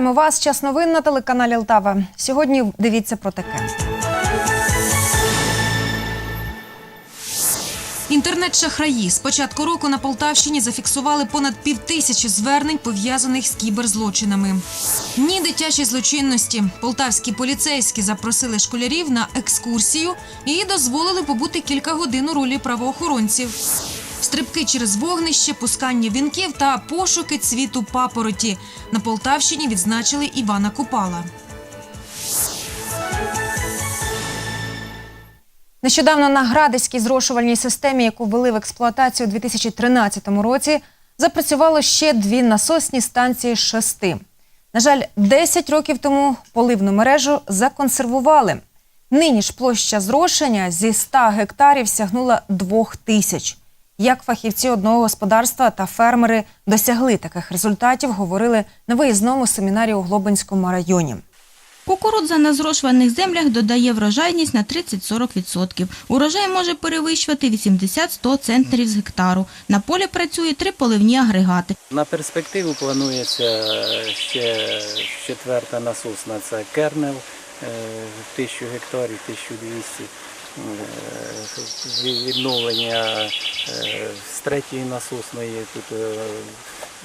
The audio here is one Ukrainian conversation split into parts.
Вітаємо вас. Час новин на телеканалі Лтава. Сьогодні дивіться про таке. Інтернет-шахраї з початку року на Полтавщині зафіксували понад півтисячі звернень, пов'язаних з кіберзлочинами. Ні дитячій злочинності. Полтавські поліцейські запросили школярів на екскурсію і дозволили побути кілька годин у ролі правоохоронців. Стрибки через вогнище, пускання вінків та пошуки цвіту папороті. На Полтавщині відзначили Івана Купала. Нещодавно на Градиській зрошувальній системі, яку ввели в експлуатацію у 2013 році, запрацювало ще дві насосні станції з шести. На жаль, 10 років тому поливну мережу законсервували. Нині ж площа зрошення зі 100 гектарів сягнула 2 тисяч. Як фахівці одного господарства та фермери досягли таких результатів, говорили на виїзному семінарі у Глобинському районі. Кукурудза на зрошуваних землях додає врожайність на 30-40%. Урожай може перевищувати 80-100 центнерів з гектару. На полі працює три поливні агрегати. На перспективу планується ще четверта насосна, це кернел, е, 1000 гектарів, 1200. Е, від- Відновлення е, з третьої насосної тут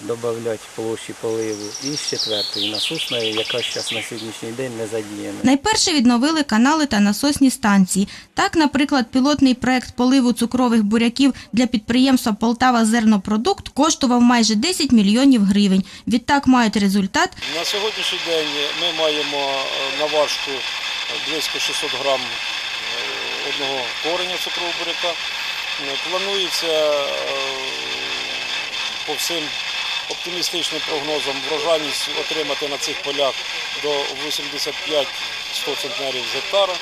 додати площі поливу і з четвертої насосної, яка зараз на сьогоднішній день не задіяна. Найперше відновили канали та насосні станції. Так, наприклад, пілотний проект поливу цукрових буряків для підприємства Полтава Зернопродукт коштував майже 10 мільйонів гривень. Відтак мають результат На сьогоднішній день ми маємо е, на важку близько 600 грам е, одного кореня цукрового буряка. Е, Планується е, по всім оптимістичним прогнозам врожайність отримати на цих полях до 85-100 центнерів з гектара.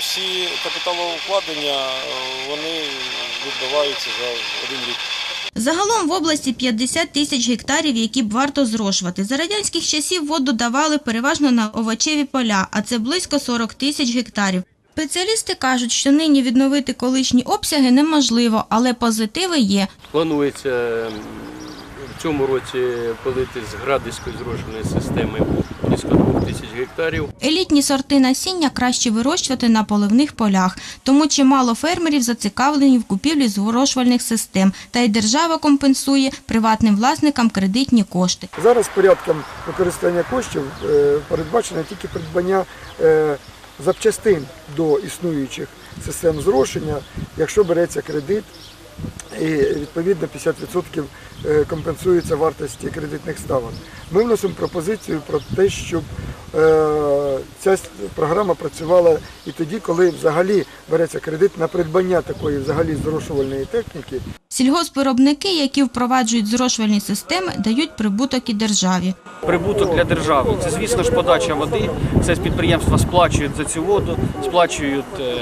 Всі капіталовкладення е, вони відбуваються за один рік. Загалом в області 50 тисяч гектарів, які б варто зрошувати. За радянських часів воду давали переважно на овочеві поля, а це близько 40 тисяч гектарів. Спеціалісти кажуть, що нині відновити колишні обсяги неможливо, але позитиви є. Планується в цьому році полити з градиської зрошеної системи близько 2 тисяч гектарів. Елітні сорти насіння краще вирощувати на поливних полях, тому чимало фермерів зацікавлені в купівлі зрошувальних систем, та й держава компенсує приватним власникам кредитні кошти. Зараз порядком використання коштів е, передбачено тільки придбання е, запчастин до існуючих систем зрошення, якщо береться кредит, і відповідно 50% е, компенсується вартості кредитних ставок. Ми вносимо пропозицію про те, щоб ця програма працювала і тоді, коли взагалі береться кредит на придбання такої взагалі зрошувальної техніки. Сільгоспвиробники, які впроваджують зрошувальні системи, дають прибуток і державі. Прибуток для держави це, звісно ж, подача води. Це підприємства сплачують за цю воду, сплачують е,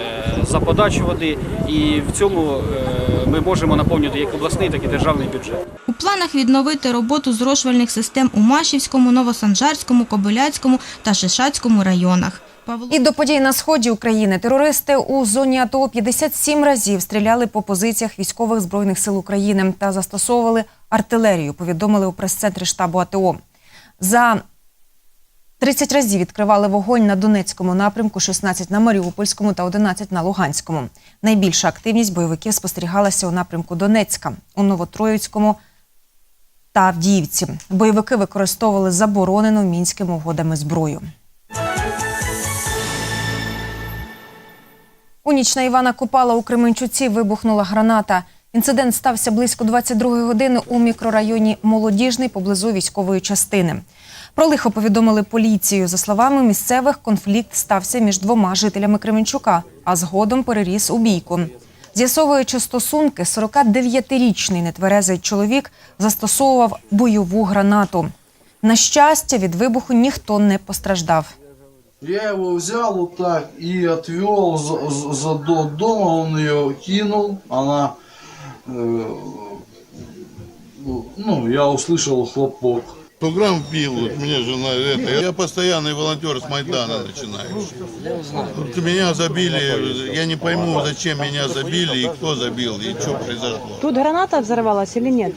за подачу води, і в цьому е, ми можемо наповнювати як обласний, так і державний бюджет. У планах відновити роботу зрошувальних систем у Машівському, Новосанжарському, Кобиляцькому та Шишацькому районах. І до подій на сході України терористи у зоні АТО 57 разів стріляли по позиціях військових збройних сил України та застосовували артилерію. Повідомили у прес-центрі штабу АТО. За 30 разів відкривали вогонь на Донецькому напрямку, 16 на Маріупольському та 11 на Луганському. Найбільша активність бойовиків спостерігалася у напрямку Донецька, у Новотроїцькому та Авдіївці. Бойовики використовували заборонену мінськими угодами зброю. У ніч на Івана Купала у Кременчуці вибухнула граната. Інцидент стався близько 22 години у мікрорайоні Молодіжний поблизу військової частини. Про лихо повідомили поліцію. За словами місцевих, конфлікт стався між двома жителями Кременчука, а згодом переріс у бійку. З'ясовуючи стосунки, 49-річний нетверезий чоловік застосовував бойову гранату. На щастя, від вибуху ніхто не постраждав. Я его взял вот так и отвел за, за- до дома, он ее кинул, она, э, ну, я услышал хлопок. Программ пил, вот мне жена это. Я постоянный волонтер с Майдана начинаю. Вот меня забили, я не пойму, зачем меня забили и кто забил, и что произошло. Тут граната взорвалась или нет?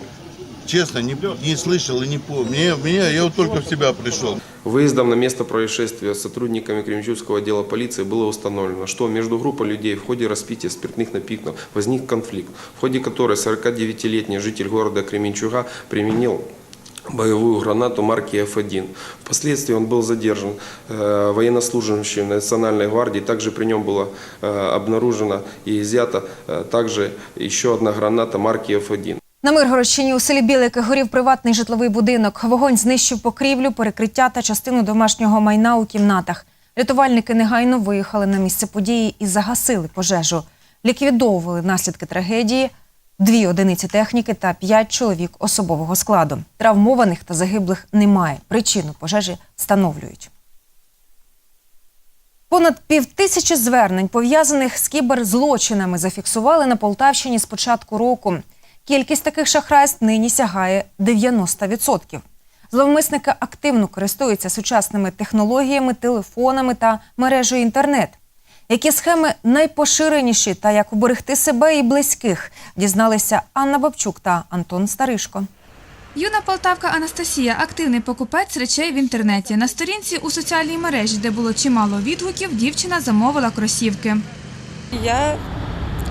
честно, не, не слышал и не помню. Мне, меня, я вот только в себя пришел. Выездом на место происшествия сотрудниками Кременчугского отдела полиции было установлено, что между группой людей в ходе распития спиртных напитков возник конфликт, в ходе которой 49-летний житель города Кременчуга применил боевую гранату марки F1. Впоследствии он был задержан э, военнослужащим Национальной гвардии. Также при нем была э, обнаружена и изъята э, также еще одна граната марки F1. На Миргородщині у селі Білики горів приватний житловий будинок. Вогонь знищив покрівлю, перекриття та частину домашнього майна у кімнатах. Рятувальники негайно виїхали на місце події і загасили пожежу. Ліквідовували наслідки трагедії, дві одиниці техніки та п'ять чоловік особового складу. Травмованих та загиблих немає. Причину пожежі встановлюють. Понад півтисячі звернень, пов'язаних з кіберзлочинами, зафіксували на Полтавщині з початку року. Кількість таких шахрайств нині сягає 90%. Зловмисники активно користуються сучасними технологіями, телефонами та мережею інтернет. Які схеми найпоширеніші та як уберегти себе і близьких, дізналися Анна Бабчук та Антон Старишко. Юна полтавка Анастасія активний покупець речей в інтернеті. На сторінці у соціальній мережі, де було чимало відгуків, дівчина замовила кросівки. Я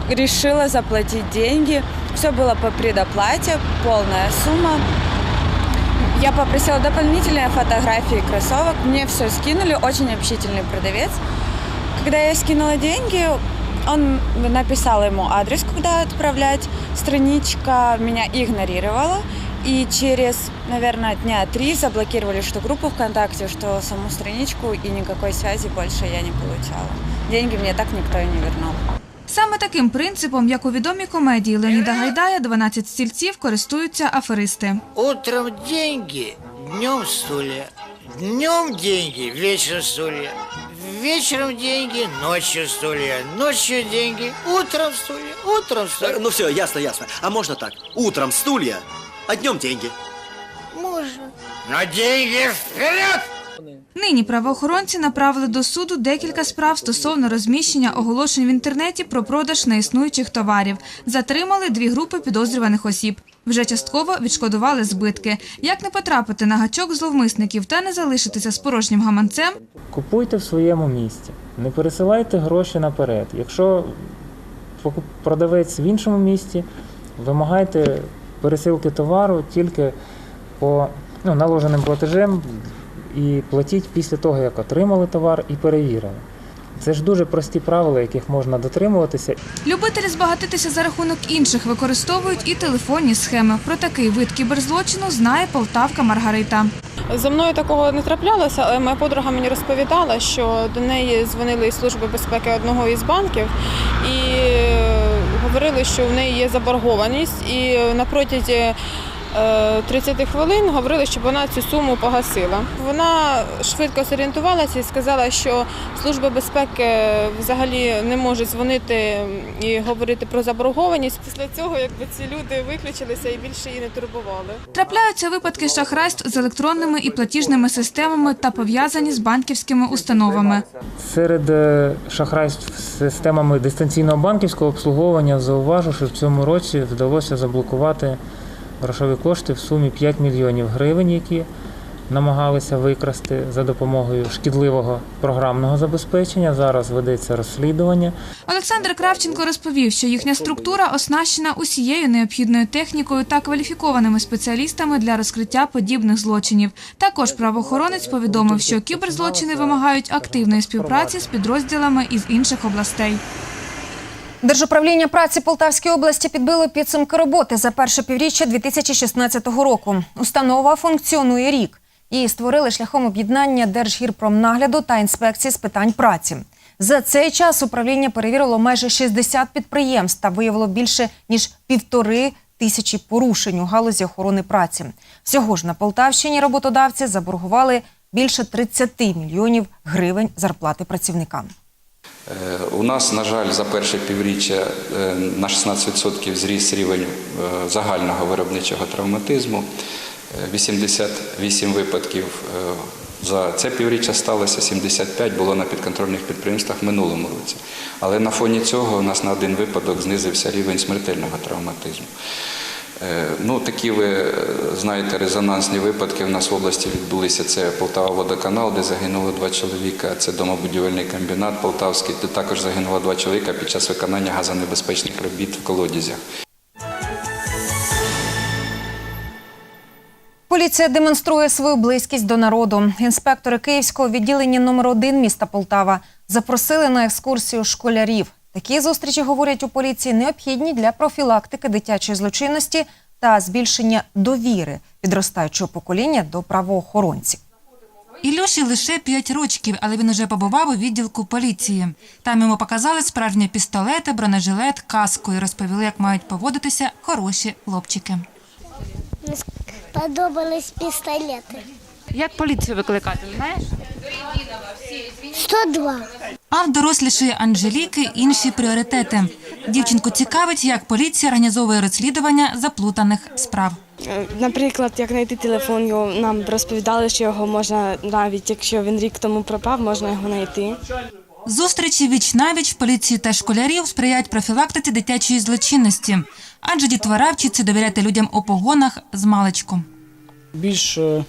решила заплатить деньги. Все было по предоплате, полная сумма. Я попросила дополнительные фотографии кроссовок. Мне все скинули, очень общительный продавец. Когда я скинула деньги, он написал ему адрес, куда отправлять. Страничка меня игнорировала. И через, наверное, дня три заблокировали что группу ВКонтакте, что саму страничку, и никакой связи больше я не получала. Деньги мне так никто и не вернул. Саме таким принципом, як у відомій комедії Леоніда Гайдая, 12 стільців користуються аферисти. Утром деньги, днем стулья. Днем деньги, вечером стулья. Вечером деньги, ночью стулья. Ночью деньги, утром стулья. Утром стулья. Ну все, ясно, ясно. А можно так? Утром стулья, а днем деньги. Можно. Но деньги вперед! Нині правоохоронці направили до суду декілька справ стосовно розміщення оголошень в інтернеті про продаж неіснуючих товарів. Затримали дві групи підозрюваних осіб. Вже частково відшкодували збитки. Як не потрапити на гачок зловмисників та не залишитися з порожнім гаманцем, Купуйте в своєму місці, не пересилайте гроші наперед. Якщо продавець в іншому місті, вимагайте пересилки товару тільки по ну, наложеним платежем і платіть після того, як отримали товар і перевірили. Це ж дуже прості правила, яких можна дотримуватися. любителі збагатитися за рахунок інших використовують і телефонні схеми. Про такий вид кіберзлочину знає полтавка Маргарита. За мною такого не траплялося, але моя подруга мені розповідала, що до неї дзвонили із служби безпеки одного із банків і е, говорили, що в неї є заборгованість, і на протязі е, 30 хвилин говорили, щоб вона цю суму погасила. Вона швидко зорієнтувалася і сказала, що служба безпеки взагалі не може дзвонити і говорити про заборгованість. Після цього якби ці люди виключилися і більше її не турбували. Трапляються випадки шахрайств з електронними і платіжними системами та пов'язані з банківськими установами. Серед е, шахрайств з системами дистанційного банківського обслуговування зауважу, що в цьому році вдалося заблокувати грошові кошти в сумі 5 мільйонів гривень, які намагалися викрасти за допомогою шкідливого програмного забезпечення. Зараз ведеться розслідування. Олександр Кравченко розповів, що їхня структура оснащена усією необхідною технікою та кваліфікованими спеціалістами для розкриття подібних злочинів. Також правоохоронець повідомив, що кіберзлочини вимагають активної співпраці з підрозділами із інших областей. Держуправління праці Полтавської області підбило підсумки роботи за перше півріччя 2016 року. Установа функціонує рік. Її створили шляхом об'єднання Держгірпромнагляду та інспекції з питань праці. За цей час управління перевірило майже 60 підприємств та виявило більше ніж півтори тисячі порушень у галузі охорони праці. Всього ж на Полтавщині роботодавці заборгували більше 30 мільйонів гривень зарплати працівникам. Е, У нас, на жаль, за перше півріччя е, на 16% зріс рівень е, загального виробничого травматизму. Е, 88 випадків за це півріччя сталося, 75 було на підконтрольних підприємствах в минулому році. Але на фоні цього у нас на один випадок знизився рівень смертельного травматизму. Е, Ну, такі ви е, знаєте, резонансні випадки в нас в області відбулися. Це Полтава водоканал, де загинуло два чоловіка. Це домобудівельний комбінат Полтавський, де також загинуло два чоловіка під час виконання газонебезпечних робіт в колодязях. Поліція демонструє свою близькість до народу. Інспектори Київського відділення номер 1 міста Полтава запросили на екскурсію школярів. Такі зустрічі, говорять у поліції, необхідні для профілактики дитячої злочинності та збільшення довіри підростаючого покоління до правоохоронців. Ілюші лише 5 рочків, але він уже побував у відділку поліції. Там йому показали справжні пістолети, бронежилет, каску і розповіли, як мають поводитися хороші хлопчики. Мені сподобались пістолети. Як поліцію викликати, знаєш? 102. А в дорослішої Анжеліки інші пріоритети. Дівчинку цікавить, як поліція організовує розслідування заплутаних справ. Наприклад, як знайти телефон, його нам розповідали, що його можна навіть якщо він рік тому пропав, можна його знайти. Зустрічі віч навіч поліції та школярів сприяють профілактиці дитячої злочинності, адже дітвора вчиться довіряти людям у погонах з маличку. Більш е,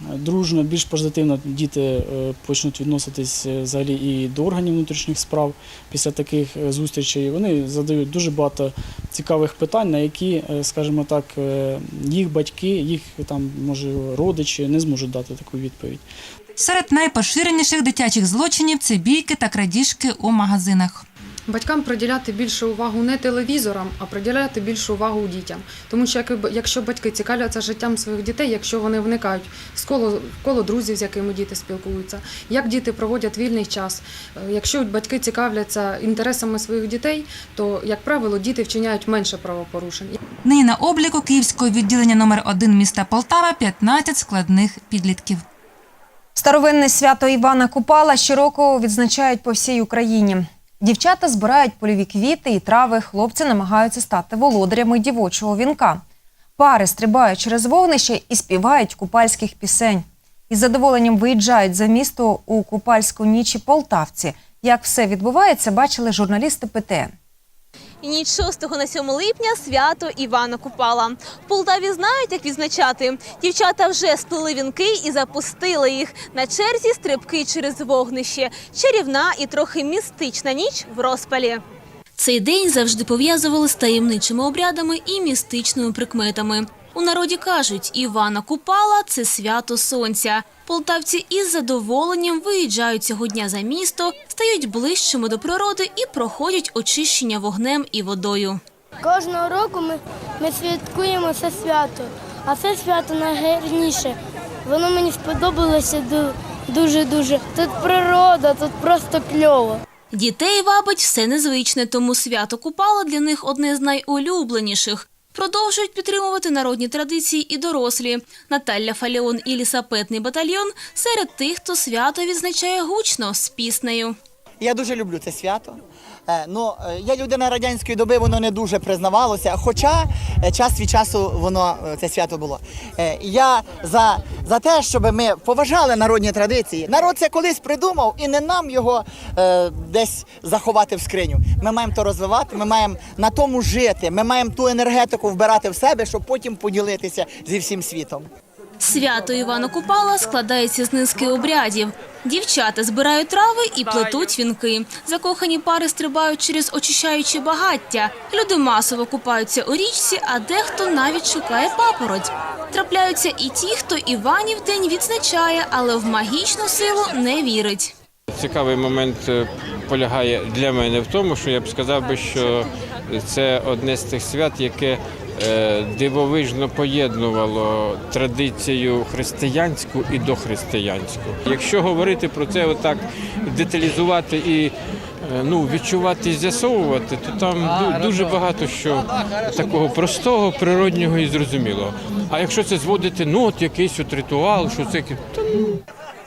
дружно, більш позитивно діти е, почнуть відноситись е, взагалі і до органів внутрішніх справ після таких е, зустрічей. Вони задають дуже багато цікавих питань, на які, скажімо так, їх батьки, їх там може родичі не зможуть дати таку відповідь. Серед найпоширеніших дитячих злочинів це бійки та крадіжки у магазинах. Батькам приділяти більше увагу не телевізорам, а приділяти більше увагу дітям. Тому що якщо батьки цікавляться життям своїх дітей, якщо вони вникають в коло, в коло друзів, з якими діти спілкуються, як діти проводять вільний час. е, Якщо батьки цікавляться інтересами своїх дітей, то як правило діти вчиняють менше правопорушень. Нині на обліку Київського відділення номер 1 міста Полтава 15 складних підлітків. Старовинне свято Івана Купала щороку відзначають по всій Україні. Дівчата збирають польові квіти і трави, хлопці намагаються стати володарями дівочого вінка. Пари стрибають через вогнище і співають купальських пісень. Із задоволенням виїжджають за місто у купальську ніч і полтавці. Як все відбувається, бачили журналісти ПТН. І ніч 6 на 7 липня свято Івана Купала. В Полтаві знають, як відзначати. Дівчата вже сплили вінки і запустили їх. На черзі стрибки через вогнище. Чарівна і трохи містична ніч в розпалі. Цей день завжди пов'язували з таємничими обрядами і містичними прикметами. У народі кажуть, Івана Купала це свято сонця. Полтавці із задоволенням виїжджають цього дня за місто, стають ближчими до природи і проходять очищення вогнем і водою. Кожного року ми, ми святкуємо це свято, а це свято найгарніше. Воно мені сподобалося дуже-дуже. Тут природа, тут просто кльово. Дітей вабить все незвичне, тому свято Купала для них одне з найулюбленіших. Продовжують підтримувати народні традиції і дорослі. Наталя Фаліон і лісапетний батальйон серед тих, хто свято відзначає гучно з піснею. Я дуже люблю це свято. Е, Ну, е, я людина радянської доби, воно не дуже признавалося. Хоча е, час від часу воно е, це свято було. Е, Я за, за те, щоб ми поважали народні традиції. Народ це колись придумав, і не нам його е, десь заховати в скриню. Ми маємо то розвивати, ми маємо на тому жити. Ми маємо ту енергетику вбирати в себе, щоб потім поділитися зі всім світом. Свято Івана Купала складається з низки обрядів. Дівчата збирають трави і плетуть вінки. Закохані пари стрибають через очищаючі багаття. Люди масово купаються у річці, а дехто навіть шукає папороть. Трапляються і ті, хто Іванів день відзначає, але в магічну силу не вірить. Цікавий момент е, полягає для мене в тому, що я б сказав би, що це одне з тих свят, яке дивовижно поєднувало традицію християнську і дохристиянську. Якщо говорити про це отак деталізувати і е, ну, відчувати і з'ясовувати, то там ду- дуже багато що такого простого, природнього і зрозумілого. А якщо це зводити, ну от якийсь от ритуал, що це то, ну,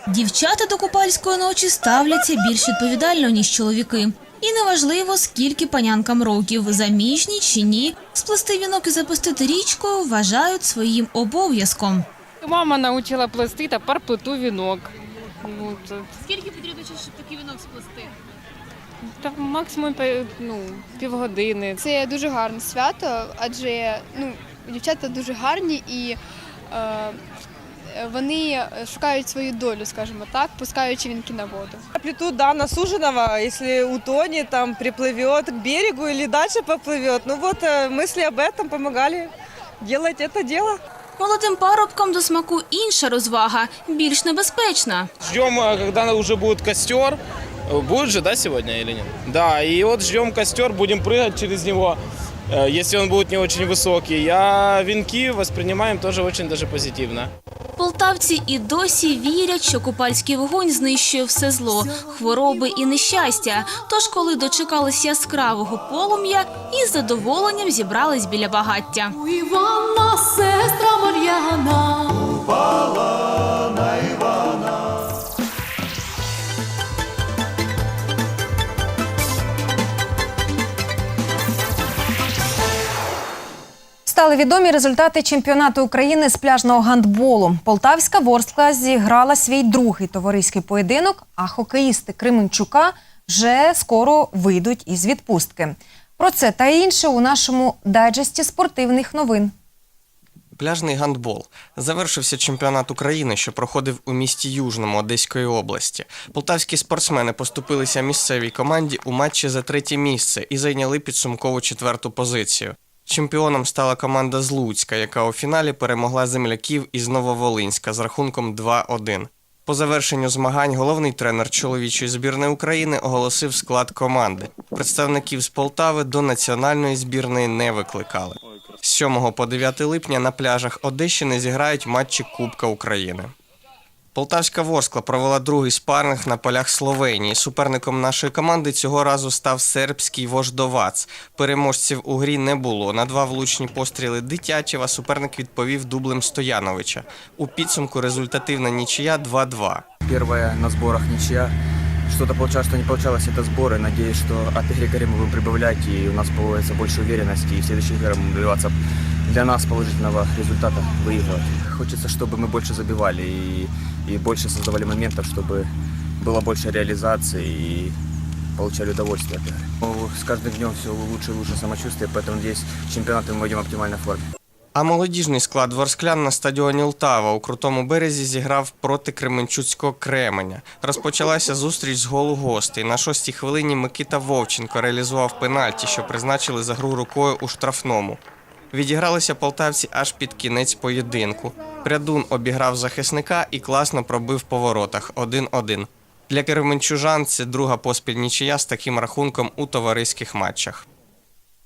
Дівчата до купальської ночі ставляться більш відповідально, ніж чоловіки. І неважливо, скільки панянкам років, заміжні чи ні, сплести вінок і запустити річкою вважають своїм обов'язком. Мама научила плести, тепер плету вінок. Скільки потрібно, щоб такий вінок сплести? та максимум ну, півгодини. Це дуже гарне свято, адже ну, дівчата дуже гарні і е, вони шукають свою долю, скажімо так, пускаючи вінки на воду. Плетут, да, на суженого, если утонет, там приплывет к берегу или дальше поплывет. Ну вот э, мысли об этом помогали делать это дело. Молодим парубкам до смаку інша розвага, більш небезпечна. Ждем, а, когда уже будет костер. Будет же, да, сегодня или нет? Да, и вот ждем костер, будем прыгать через него, э, если он будет не очень высокий. А венки воспринимаем тоже очень даже позитивно. Полтавці і досі вірять, що купальський вогонь знищує все зло, хвороби і нещастя. Тож, коли дочекались яскравого полум'я, із задоволенням зібрались біля багаття. Івана, сестра Мар'яна. Стали відомі результати чемпіонату України з пляжного гандболу. Полтавська Ворскла зіграла свій другий товариський поєдинок, а хокеїсти Кременчука вже скоро вийдуть із відпустки. Про це та інше у нашому дайджесті спортивних новин. Пляжний гандбол. Завершився чемпіонат України, що проходив у місті Южному Одеської області. Полтавські спортсмени поступилися місцевій команді у матчі за третє місце і зайняли підсумкову четверту позицію. Чемпіоном стала команда з Луцька, яка у фіналі перемогла земляків із Нововолинська з рахунком 2-1. По завершенню змагань головний тренер чоловічої збірної України оголосив склад команди. Представників з Полтави до національної збірної не викликали. З 7 по 9 липня на пляжах Одещини зіграють матчі Кубка України. Полтавська Ворскла провела другий спарринг на полях Словенії. Суперником нашої команди цього разу став сербський Вождовац. Переможців у грі не було. На два влучні постріли Дитячева суперник відповів дублем Стояновича. У підсумку результативна нічия 2-2. Первая на зборах ничья Что-то получалось, что не получалось, это сборы. Надеюсь, что от игры к игре мы будем прибавлять, и у нас появится больше уверенности, и в следующих играх мы будем добиваться для нас положительного результата, выигрывать. Хочется, чтобы мы больше забивали и, и больше создавали моментов, чтобы было больше реализации и получали удовольствие от игры. Ну, С каждым днем все лучше и лучше самочувствие, поэтому надеюсь, в чемпионаты мы войдем в оптимальной форме. А молодіжний склад Ворсклян на стадіоні Лтава у крутому березі зіграв проти Кременчуцького Кременя. Розпочалася зустріч з голу гостей. На шостій хвилині Микита Вовченко реалізував пенальті, що призначили за гру рукою у штрафному. Відігралися полтавці аж під кінець поєдинку. Прядун обіграв захисника і класно пробив по воротах 1-1. Для кременчужан це друга поспіль нічия з таким рахунком у товариських матчах.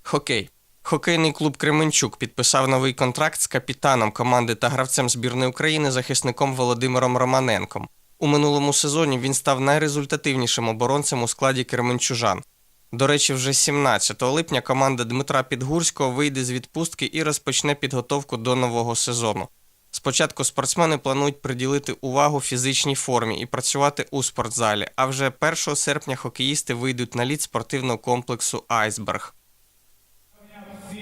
Хокей. Хокейний клуб Кременчук підписав новий контракт з капітаном команди та гравцем збірної України захисником Володимиром Романенком. У минулому сезоні він став найрезультативнішим оборонцем у складі Кременчужан. До речі, вже 17 липня команда Дмитра Підгурського вийде з відпустки і розпочне підготовку до нового сезону. Спочатку спортсмени планують приділити увагу фізичній формі і працювати у спортзалі, а вже 1 серпня хокеїсти вийдуть на лід спортивного комплексу Айсберг.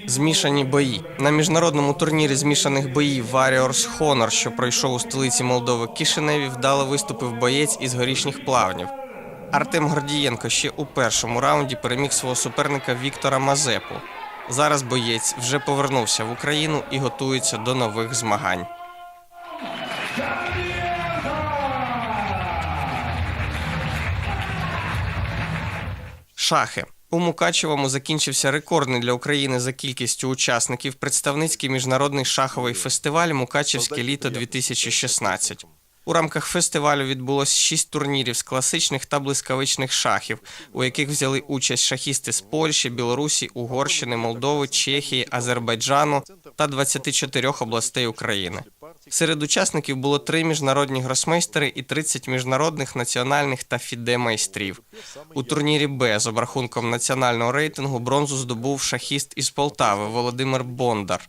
Змішані бої на міжнародному турнірі змішаних боїв Warriors Honor, що пройшов у столиці Молдови Кишиневі, вдало виступив боєць із горішніх плавнів. Артем Гордієнко ще у першому раунді переміг свого суперника Віктора Мазепу. Зараз боєць вже повернувся в Україну і готується до нових змагань. Шахи. У Мукачевому закінчився рекордний для України за кількістю учасників представницький міжнародний шаховий фестиваль Мукачевське літо 2016. У рамках фестивалю відбулось шість турнірів з класичних та блискавичних шахів, у яких взяли участь шахісти з Польщі, Білорусі, Угорщини, Молдови, Чехії, Азербайджану та 24 областей України. Серед учасників було три міжнародні гросмейстери і 30 міжнародних, національних та фіде майстрів. У турнірі Б з обрахунком національного рейтингу бронзу здобув шахіст із Полтави Володимир Бондар.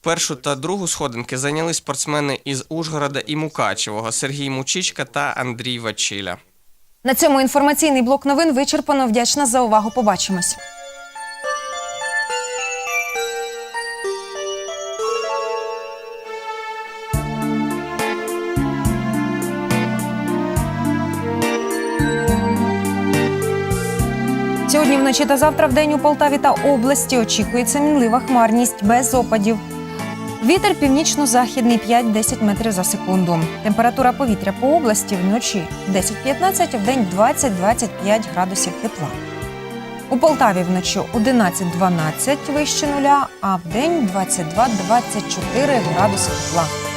Першу та другу сходинки зайняли спортсмени із Ужгорода і Мукачевого Сергій Мучичка та Андрій Вачиля. На цьому інформаційний блок новин вичерпано. Вдячна за увагу. Побачимось. Вночі та завтра в день у Полтаві та області очікується мінлива хмарність без опадів. Вітер північно-західний 5-10 метрів за секунду. Температура повітря по області вночі 10-15, а вдень 20-25 градусів тепла. У Полтаві вночі 11-12 вище нуля, а вдень 22-24 градуси тепла.